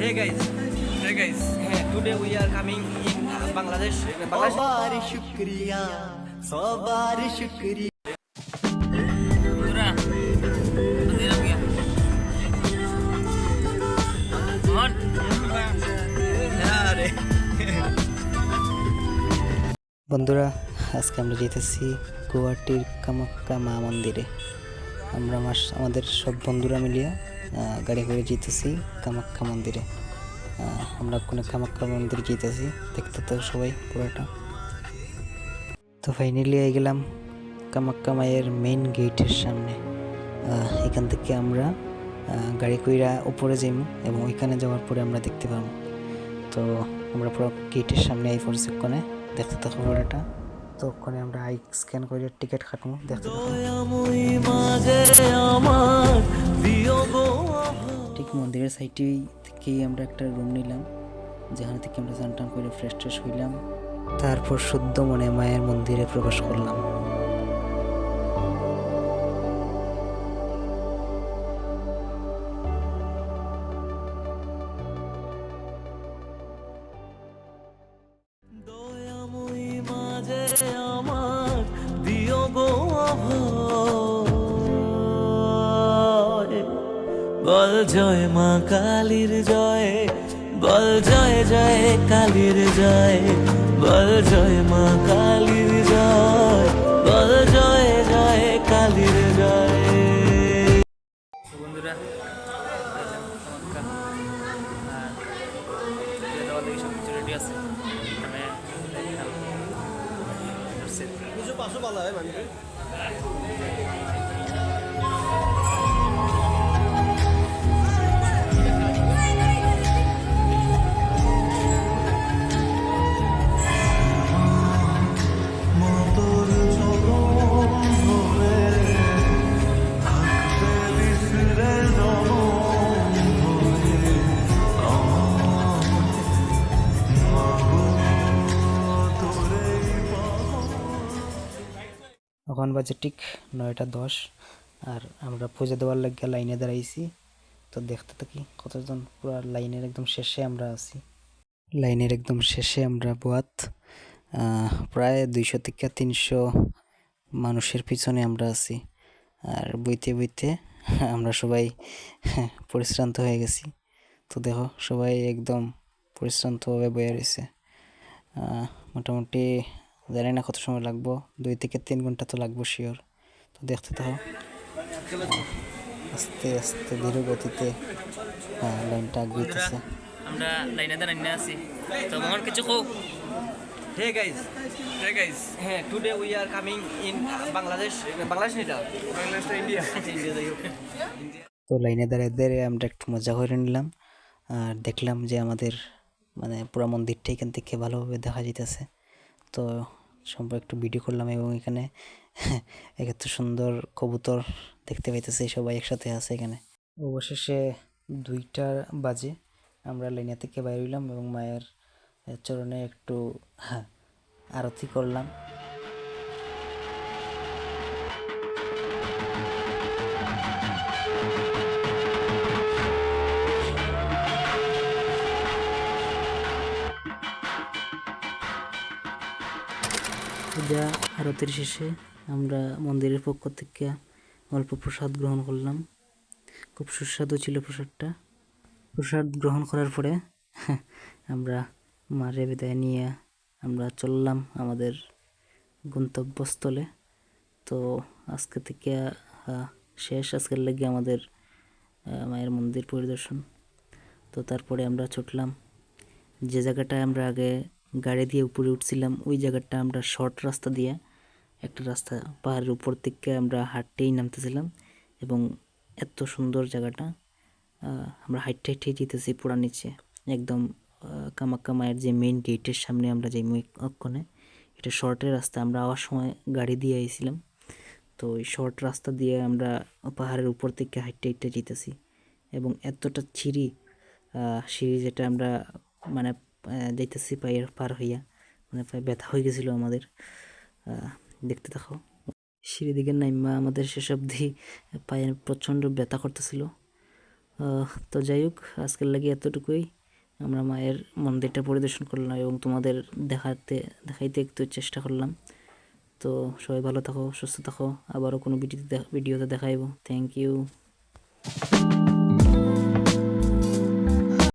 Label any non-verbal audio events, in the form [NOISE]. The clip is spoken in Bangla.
Hey guys, hey guys. Hey, today we are coming in uh, Bangladesh. Bangladesh. সবার শুক্রিয়া সবার শুক্রিয়া বন্ধুরা আজকে আমরা যেতেছি গুয়াহাটির কামাক্কা মা মন্দিরে আমরা মাস আমাদের সব বন্ধুরা মিলিয়ে গাড়ি করে যেতেছি কামাক্কা মন্দিরে। আমরা কোনো কামাক্কা মন্দিরে যেতেছি, দেখতে তো সবাই পুরোটা। তো ফাইনালি আই গেলাম কামাক্কা মায়ের মেইন গেটের সামনে। এখান থেকে আমরা গাড়ি কইরা উপরে যাইম এবং ওইখানে যাওয়ার পরে আমরা দেখতে পাবো তো আমরা পুরো গেটের সামনে এই পড়ছি ওখানে, দেখতে থাকো পুরোটা। তো ওখানে আমরা আই স্ক্যান করে টিকিট কাটবো দেখতে ঠিক মন্দিরের সাইডে থেকেই আমরা একটা রুম নিলাম যেখানে থেকে আমরা স্নান টান করে ফ্রেশ ট্রেশ হইলাম। তারপর শুদ্ধ মনে মায়ের মন্দিরে প্রবেশ করলাম। বল জয় মা কালীর জয় বল জয় জয় কালীর জয় বল জয় মা কালীর জয় বল জয় জয় কালীর জয়। বন্ধুরা সব কিছু রেডি আছে মানে এখন বাজে ঠিক নয়টা দশ। আর আমরা পুজো দেওয়ার লাগে লাইনে দাঁড়াইছি। তো দেখতে থাকি কতজন, পুরো লাইনের একদম শেষে আমরা আছি। লাইনের একদম শেষে আমরা বোয়াত প্রায় দুইশো থেকে তিনশো মানুষের পিছনে আমরা আছি। আর বইতে বইতে [LAUGHS] আমরা সবাই [LAUGHS] পরিশ্রান্ত হয়ে গেছি। তো দেখো, সবাই একদম পরিশ্রান্তভাবে বয়ে রয়েছে মোটামুটি জানি না কত সময় লাগবো দুই থেকে তিন ঘণ্টা তো লাগবো শিওর তো দেখতে তো আস্তে আস্তে ধীর গতিতে। হ্যাঁ লাইনটা আগিয়েছে আমরা লাইনে দাঁড়িয়ে আছি। তো মোহন কিছু কো Hey guys, hey guys. Hey, today we are coming in Bangladesh. Bangladesh nita? Bangladesh to India. India যাই তো লাইনে দাঁড়িয়ে দাঁড়িয়ে আমরা একটু মজা করে নিলাম। আর দেখলাম যে আমাদের মানে পুরো মন্দিরটা এখান থেকে ভালোভাবে দেখা যাইতেছে। তো সম্পর্কে একটু ভিডিও করলাম এবং এখানে [LAUGHS] এত সুন্দর কবুতর দেখতে পাইতেছি, সবাই একসাথে আছে এখানে। অবশেষে দুইটা বাজে, আমরা লাইনে থেকে বাইর হইলাম এবং মায়ের চরণে একটু [LAUGHS] আরতি করলাম। পূজা, আরতির শেষে আমরা মন্দিরের পক্ষ থেকে অল্প প্রসাদ গ্রহণ করলাম। খুব সুস্বাদু ছিল প্রসাদটা। প্রসাদ গ্রহণ করার পরে [LAUGHS] আমরা মারে বিদায় নিয়ে আমরা চললাম আমাদের গন্তব্যস্থলে। তো আজকে থেকে শেষ আজকের লেগে আমাদের মায়ের মন্দির পরিদর্শন। তো তারপরে আমরা ছুটলাম। যে জায়গাটায় আমরা আগে গাড়ি দিয়ে উপরে উঠছিলাম। ওই জায়গাটা আমরা শর্ট রাস্তা দিয়ে একটা রাস্তা পাহাড়ের উপর থেকে আমরা হাঁটতেই নামতেছিলাম এবং এত সুন্দর জায়গাটা আমরা হাইটে হাইটে যেতেছি পুরা নিচে। একদম কামাক্কা মায়ের যে মেইন গেটের সামনে আমরা যাই অক্ষণে। এটা শর্টের রাস্তা আমরা আওয়ার সময় গাড়ি দিয়ে আইছিলাম। তো ওই শর্ট রাস্তা দিয়ে আমরা পাহাড়ের উপর থেকে হাইটে হাইটে যেতেছি এবং এতটা আহ, সিঁড়ি যেটা আমরা মানে যাইতেছি পায়ের পার হইয়া। মানে পায়ে ব্যথা হয়ে গেছিল আমাদের। দেখতে থাকো। সিঁড়ি দিকে নাইমা আমাদের অবধি পায়ে প্রচণ্ড ব্যথা করতেছিল। তো যাই হোক, আজকের লাগে এতটুকুই। আমরা মায়ের মন্দিরটা পরিদর্শন করলাম এবং তোমাদের দেখাতে, দেখাইতে একটু চেষ্টা করলাম। তো সবাই ভালো থাকো, সুস্থ থাকো। আবারও কোনো ভিডিওতে ভিডিওতে দেখাইব। Thank you